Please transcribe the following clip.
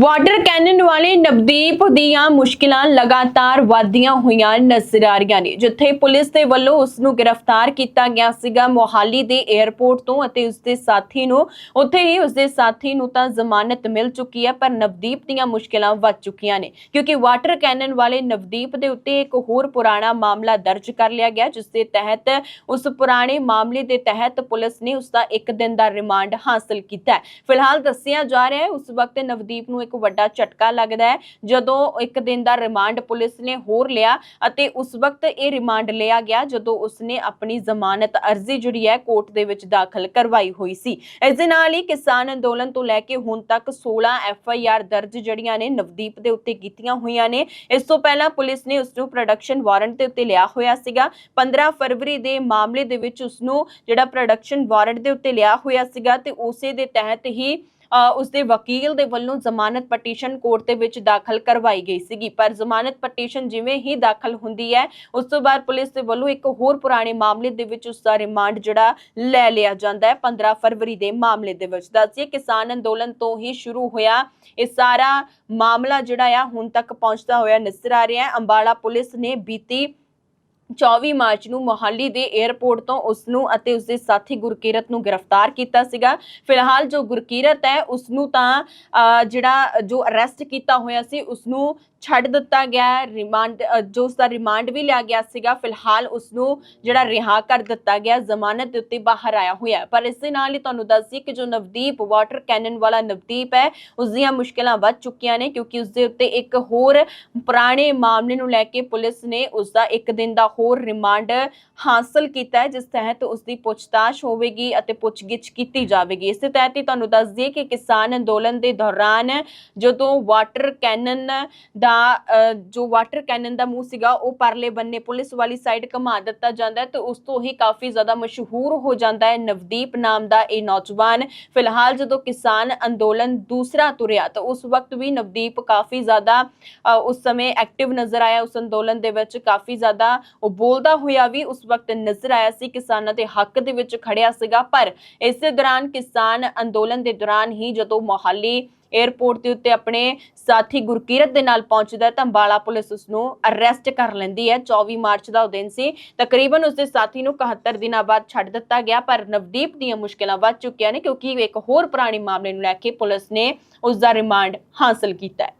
Water Canon ਵਾਲੇ ਨਵਦੀਪ ਦੀਆਂ ਮੁਸ਼ਕਿਲਾਂ ਲਗਾਤਾਰ ਵਧਦੀਆਂ ਹੋਈਆਂ ਨਜ਼ਰ ਆ ਰਹੀਆਂ ਨੇ। ਜਿੱਥੇ ਪੁਲਿਸ ਦੇ ਵੱਲੋਂ ਉਸ ਨੂੰ ਗ੍ਰਿਫਤਾਰ ਕੀਤਾ ਗਿਆ ਸੀਗਾ ਮੋਹਾਲੀ ਦੇ 에ਅਰਪੋਰਟ ਤੋਂ ਅਤੇ ਉਸ ਦੇ ਸਾਥੀ ਨੂੰ, ਉੱਥੇ ਹੀ ਉਸ ਦੇ ਸਾਥੀ ਨੂੰ ਤਾਂ ਜ਼ਮਾਨਤ ਮਿਲ ਚੁੱਕੀ ਹੈ, ਪਰ ਨਵਦੀਪ ਦੀਆਂ ਮੁਸ਼ਕਿਲਾਂ ਵੱਧ ਚੁੱਕੀਆਂ ਨੇ। ਕਿਉਂਕਿ ਵਾਟਰ ਕੈਨਨ ਵਾਲੇ ਨਵਦੀਪ ਦੇ ਉੱਤੇ ਇੱਕ ਹੋਰ ਪੁਰਾਣਾ ਮਾਮਲਾ ਦਰਜ ਕਰ ਲਿਆ ਗਿਆ, ਜਿਸ ਦੇ ਤਹਿਤ ਉਸ ਪੁਰਾਣੇ ਮਾਮਲੇ ਦੇ ਤਹਿਤ ਪੁਲਿਸ ਨੇ ਉਸ ਦਾ ਇੱਕ ਦਿਨ ਦਾ ਰਿਮਾਂਡ ਹਾਸਲ ਕੀਤਾ ਹੈ। ਫਿਲਹਾਲ ਦੱਸਿਆ ਜਾ ਰਿਹਾ ਹੈ, ਉਸ ਵਕਤ ਨਵਦੀਪ ਨੂੰ ਇੱਕ ਵੱਡਾ ਝਟਕਾ ਲੱਗਦਾ ਹੈ। ਜਦੋਂ ਇੱਕ ਦਿਨ ਦਾ ਰਿਮਾਂਡ ਪੁਲਿਸ ਨੇ ਹੋਰ ਲਿਆ ਅਤੇ ਉਸ ਵਕਤ ਇਹ ਰਿਮਾਂਡ ਲਿਆ ਗਿਆ ਜਦੋਂ ਉਸਨੇ ਆਪਣੀ ਜ਼ਮਾਨਤ ਅਰਜ਼ੀ ਜਿਹੜੀ ਹੈ ਕੋਰਟ ਦੇ ਵਿੱਚ ਦਾਖਲ ਕਰਵਾਈ ਹੋਈ ਸੀ। ਇਸ ਦੇ ਨਾਲ ਹੀ ਕਿਸਾਨ ਅੰਦੋਲਨ ਤੋਂ ਲੈ ਕੇ ਹੁਣ ਤੱਕ 16 ਐਫ ਆਈ ਆਰ ਦਰਜ ਜਿਹੜੀਆਂ ਨੇ ਨਵਦੀਪ ਦੇ ਉੱਤੇ ਕੀਤੀਆਂ ਹੋਈਆਂ ਨੇ। ਇਸ ਤੋਂ ਪਹਿਲਾਂ ਪੁਲਿਸ ਨੇ ਉਸ ਨੂੰ ਪ੍ਰੋਡਕਸ਼ਨ ਵਾਰੰਟ ਦੇ ਉੱਤੇ ਲਿਆ ਹੋਇਆ ਸੀਗਾ। 15 ਫਰਵਰੀ ਦੇ ਮਾਮਲੇ ਦੇ ਵਿੱਚ ਉਸ ਨੂੰ ਜਿਹੜਾ ਪ੍ਰੋਡਕਸ਼ਨ ਵਾਰੰਟ ਦੇ ਉੱਤੇ ਲਿਆ ਹੋਇਆ ਸੀਗਾ ਤੇ ਉਸੇ ਦੇ ਤਹਿਤ ਹੀ ਉਸ ਦੇ ਵਕੀਲ ਦੇ ਵੱਲੋਂ ਜ਼ਮਾਨਤ ਪਟੀਸ਼ਨ ਕੋਰਟ ਦੇ ਵਿੱਚ ਦਾਖਲ ਕਰਵਾਈ ਗਈ ਸੀਗੀ। ਪਰ ਜ਼ਮਾਨਤ ਪਟੀਸ਼ਨ ਜਿਵੇਂ ਹੀ ਦਾਖਲ ਹੁੰਦੀ ਹੈ, ਉਸ ਤੋਂ ਬਾਅਦ ਪੁਲਿਸ ਦੇ ਵੱਲੋਂ ਇੱਕ ਹੋਰ ਪੁਰਾਣੇ ਮਾਮਲੇ ਦੇ ਵਿੱਚ ਉਸ ਦਾ ਰਿਮਾਂਡ ਜਿਹੜਾ ਲੈ ਲਿਆ ਜਾਂਦਾ ਹੈ 15 ਫਰਵਰੀ ਦੇ ਮਾਮਲੇ ਦੇ ਵਿੱਚ। ਦੱਸਿਏ ਕਿਸਾਨ ਅੰਦੋਲਨ ਤੋਂ ਹੀ ਸ਼ੁਰੂ ਹੋਇਆ। ਇਹ ਸਾਰਾ ਮਾਮਲਾ ਜਿਹੜਾ ਆ, ਹੁਣ ਤੱਕ ਪਹੁੰਚਦਾ ਹੋਇਆ ਨਜ਼ਰ ਆ ਰਿਹਾ ਹੈ। ਅੰਬਾਲਾ ਪੁਲਿਸ ਨੇ ਬੀਤੀ 24 ਮਾਰਚ ਨੂੰ ਮੋਹਾਲੀ ਦੇ 에ਅਰਪੋਰਟ ਤੋਂ ਉਸ ਨੂੰ ਅਤੇ ਉਸ ਦੇ ਸਾਥੀ ਗੁਰਕੀਰਤ ਨੂੰ ਗ੍ਰਿਫਤਾਰ ਕੀਤਾ ਸੀਗਾ। ਫਿਲਹਾਲ ਜੋ ਗੁਰਕੀਰਤ ਹੈ ਉਸ ਨੂੰ ਤਾਂ ਜਿਹੜਾ ਜੋ ਅਰੈਸਟ ਕੀਤਾ ਹੋਇਆ ਸੀ ਉਸ ਨੂੰ ਛੱਡ ਦਿੱਤਾ ਗਿਆ ਰਿਮਾਂਡ ਜੋ ਉਸ ਦਾ ਰਿਮਾਂਡ ਵੀ ਲਿਆ ਗਿਆ ਸੀਗਾ, ਫਿਲਹਾਲ ਉਸ ਨੂੰ ਜਿਹੜਾ ਰਿਹਾ ਕਰ ਦਿੱਤਾ ਗਿਆ, ਜ਼ਮਾਨਤ ਦੇ ਉੱਤੇ ਬਾਹਰ ਆਇਆ ਹੋਇਆ ਪਰ ਇਸ ਦੇ ਨਾਲ ਹੀ ਤੁਹਾਨੂੰ ਦੱਸ ਦਈਏ ਕਿ ਜੋ ਨਵਦੀਪ, ਵਾਟਰ ਕੈਨਨ ਵਾਲਾ ਨਵਦੀਪ ਹੈ ਉਸ ਦੀਆਂ ਮੁਸ਼ਕਲਾਂ ਵੱਧ ਚੁੱਕੀਆਂ ਨੇ ਕਿਉਂਕਿ ਉਸ ਦੇ ਉੱਤੇ ਇੱਕ ਹੋਰ ਪੁਰਾਣੇ ਮਾਮਲੇ ਨੂੰ ਲੈ ਕੇ ਪੁਲਿਸ ਨੇ ਉਸ ਦਾ ਇੱਕ ਦਿਨ ਦਾ ਹੋਰ ਰਿਮਾਂਡ ਹਾਸਲ ਕੀਤਾ ਹੈ, ਜਿਸ ਤਹਿਤ ਉਸ ਦੀ ਪੁੱਛਤਾਛ ਹੋਵੇਗੀ ਅਤੇ ਪੁੱਛਗਿੱਛ ਕੀਤੀ ਜਾਵੇਗੀ। ਇਸ ਤਹਿਤ ਹੀ ਤੁਹਾਨੂੰ ਦੱਸ ਦਈਏ ਕਿ ਕਿਸਾਨ ਅੰਦੋਲਨ ਦੇ ਦੌਰਾਨ ਜਦੋਂ ਵਾਟਰ ਕੈਨਨ ਦਾ ਜੋ ਵਾਟਰ ਕੈਨਨ ਦਾ ਮੂੰਹ ਸੀਗਾ, ਉਹ ਪਰਲੇ ਬੰਨੇ ਪੁਲਿਸ ਵਾਲੀ ਸਾਈਡ ਘੁਮਾ ਦਿੱਤਾ ਜਾਂਦਾ ਹੈ, ਤੇ ਉਸ ਤੋਂ ਹੀ ਕਾਫੀ ਜ਼ਿਆਦਾ ਮਸ਼ਹੂਰ ਹੋ ਜਾਂਦਾ ਹੈ ਨਵਦੀਪ ਨਾਮ ਦਾ ਇਹ ਨੌਜਵਾਨ। ਫਿਲਹਾਲ ਜਦੋਂ ਕਿਸਾਨ ਅੰਦੋਲਨ ਦੂਸਰਾ ਤੁਰਿਆ, ਤਾਂ ਉਸ ਵਕਤ ਵੀ ਨਵਦੀਪ ਕਾਫੀ ਜ਼ਿਆਦਾ ਉਸ ਸਮੇਂ ਐਕਟਿਵ ਨਜ਼ਰ ਆਇਆ, ਉਸ ਅੰਦੋਲਨ ਦੇ ਵਿੱਚ ਕਾਫੀ ਜ਼ਿਆਦਾ ਉਹ ਬੋਲਦਾ ਹੋਇਆ ਵੀ ਉਸ ਵਕਤ ਨਜ਼ਰ ਆਇਆ ਸੀ, ਕਿਸਾਨਾਂ ਦੇ ਹੱਕ ਦੇ ਵਿੱਚ ਖੜਿਆ ਸੀਗਾ, ਪਰ ਇਸੇ ਦੌਰਾਨ ਕਿਸਾਨ ਅੰਦੋਲਨ ਦੇ ਦੌਰਾਨ ਹੀ ਜਦੋਂ ਮੋਹਾਲੀ 에ਅਰਪੋਰਟ ਦੇ ਉੱਤੇ ਆਪਣੇ ਸਾਥੀ ਗੁਰਕੀਰਤ ਦੇ ਨਾਲ ਪਹੁੰਚਦਾ ਤਾਂ ਅੰਬਾਲਾ ਪੁਲਿਸ ਉਸ ਨੂੰ ਅਰੈਸਟ ਕਰ ਲੈਂਦੀ ਹੈ। 24 ਮਾਰਚ ਦਾ ਉਹ ਦਿਨ ਸੀ। ਤਕਰੀਬਨ ਉਸ ਦੇ ਸਾਥੀ ਨੂੰ 71 ਦਿਨਾਂ ਬਾਅਦ ਛੱਡ ਦਿੱਤਾ ਗਿਆ, ਪਰ ਨਵਦੀਪ ਦੀਆਂ ਮੁਸ਼ਕਲਾਂ ਵੱਧ ਚੁੱਕੀਆਂ ਨੇ, ਕਿਉਂਕਿ ਇੱਕ ਹੋਰ ਪੁਰਾਣੇ ਮਾਮਲੇ ਨੂੰ ਲੈ ਕੇ ਪੁਲਿਸ ਨੇ ਉਸ ਦਾ ਰਿਮਾਂਡ ਹਾਸਲ ਕੀਤਾ ਹੈ।